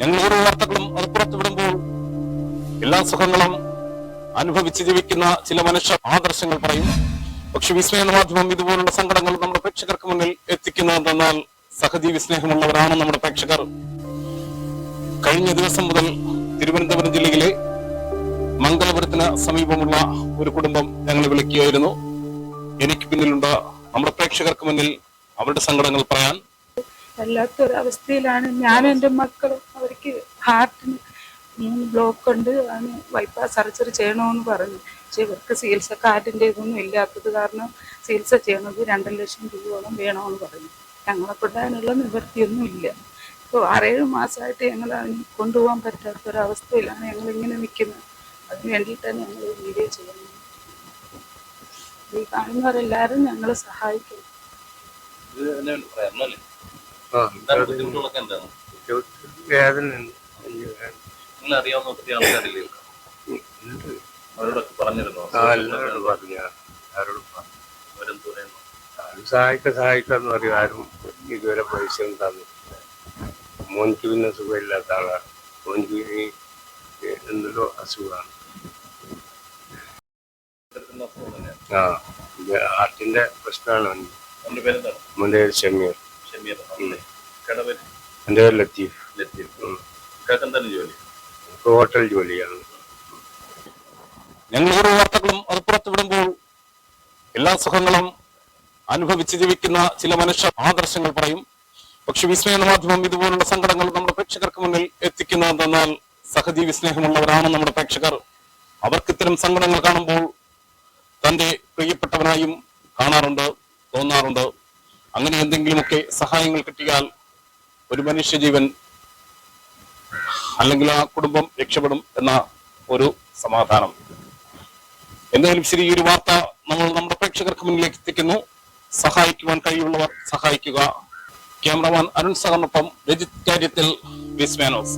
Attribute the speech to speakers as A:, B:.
A: ഞങ്ങൾ ഓരോ വാർത്തകളും അത് പുറത്തുവിടുമ്പോൾ എല്ലാ സുഖങ്ങളും അനുഭവിച്ച് ജീവിക്കുന്ന ചില മനുഷ്യ ആദർശങ്ങൾ പറയും. പക്ഷെ വിസ്മയ എന്ന മാധ്യമം ഇതുപോലുള്ള സങ്കടങ്ങൾ നമ്മുടെ പ്രേക്ഷകർക്ക് മുന്നിൽ എത്തിക്കുന്നതെന്നാൽ സഹജീവി സ്നേഹമുള്ളവരാണ് നമ്മുടെ പ്രേക്ഷകർ. കഴിഞ്ഞ ദിവസം മുതൽ തിരുവനന്തപുരം ജില്ലയിലെ മംഗലപുരത്തിന് സമീപമുള്ള ഒരു കുടുംബം ഞങ്ങളെ വിളിക്കുകയായിരുന്നു. എനിക്ക് പിന്നിലുണ്ട് നമ്മുടെ പ്രേക്ഷകർക്ക് മുന്നിൽ അവരുടെ സങ്കടങ്ങൾ പറയാൻ.
B: വല്ലാത്തൊരവസ്ഥയിലാണ് ഞാനും എന്റെ മക്കളും ഹാർട്ടിന് മൂന്ന് ബ്ലോക്ക് ഉണ്ട് അതിന് ബൈപ്പാസ് സർജറി ചെയ്യണമെന്ന് പറഞ്ഞു. പക്ഷെ ഇവർക്ക് ചികിത്സ കാർഡിന്റെ ഇതൊന്നും ഇല്ലാത്തത് കാരണം ചികിത്സ ചെയ്യണത് രണ്ട് ലക്ഷം രൂപയോളം വേണമെന്ന് പറഞ്ഞു. ഞങ്ങളെ കൊണ്ട് അതിനുള്ള നിവൃത്തിയൊന്നും ഇല്ല. ഇപ്പോൾ ആറേഴ് മാസമായിട്ട് ഞങ്ങൾ അതിന് കൊണ്ടുപോകാൻ പറ്റാത്തൊരവസ്ഥയിലാണ് ഞങ്ങൾ ഇങ്ങനെ നിൽക്കുന്നത്. അതിന് വേണ്ടിയിട്ടാണ് ഞങ്ങൾ വീഡിയോ ചെയ്യുന്നത്. ഈ കാണുന്നവരെല്ലാവരും ഞങ്ങളെ സഹായിക്കും
A: ഇത് നിങ്ങൾ അറിയാവുന്ന ഒത്തിരി ആൾക്കാരില്ലേ. അവരോടൊക്കെ പറഞ്ഞിരുന്നു?
C: എല്ലാവരോടും പറഞ്ഞു. ആരും സഹായിക്ക സഹായിക്കാന്ന് പറയും. ആരും ഇതുവരെ പൈസ തന്നിട്ടില്ല. മോനിക്ക് പിന്നെ സുഖമില്ലാത്ത ആളാണ്. മോനിക്ക് എന്തെല്ലോ അസുഖമാണ്. ആ ഇത് ഹാർട്ടിന്റെ പ്രശ്നമാണ് മോന്റെ പേര് ഷമീർ.
A: എന്റെ പേര്
C: ലത്തീഫ്.
A: ലത്തീഫ്. ജോലി?
C: ഹോട്ടൽ ജോലിയാണ്.
A: ഞങ്ങൾ ഓരോ വാർത്തകളും അത് പുറത്തുവിടുമ്പോൾ എല്ലാ സുഖങ്ങളും അനുഭവിച്ച് ജീവിക്കുന്ന ചില മനുഷ്യ ആദർശങ്ങൾ പറയും. പക്ഷെ വിസ്മയണ മാധ്യമം ഇതുപോലുള്ള സങ്കടങ്ങൾ നമ്മുടെ പ്രേക്ഷകർക്ക് മുന്നിൽ എത്തിക്കുന്നതെന്നാൽ സഹജീവി സ്നേഹമുള്ളവരാണ് നമ്മുടെ പ്രേക്ഷകർ. അവർക്ക് ഇത്തരം സങ്കടങ്ങൾ കാണുമ്പോൾ തന്റെ പ്രിയപ്പെട്ടവനായും കാണാറുണ്ട് തോന്നാറുണ്ട്. അങ്ങനെ എന്തെങ്കിലുമൊക്കെ സഹായങ്ങൾ കിട്ടിയാൽ ഒരു മനുഷ്യജീവൻ അല്ലെങ്കിൽ ആ കുടുംബം രക്ഷപ്പെടും എന്ന ഒരു സമാധാനം. എന്തായാലും ശരി ഈ ഒരു വാർത്ത നമ്മൾ നമ്മുടെ പ്രേക്ഷകർക്ക് മുന്നിലേക്ക് എത്തിക്കുന്നു. സഹായിക്കുവാൻ കഴിയുള്ളവർ സഹായിക്കുക. ക്യാമറമാൻ അരുൺ സഹറിനൊപ്പം രജിത് കാര്യത്തിൽ വിസ്മാനോസ്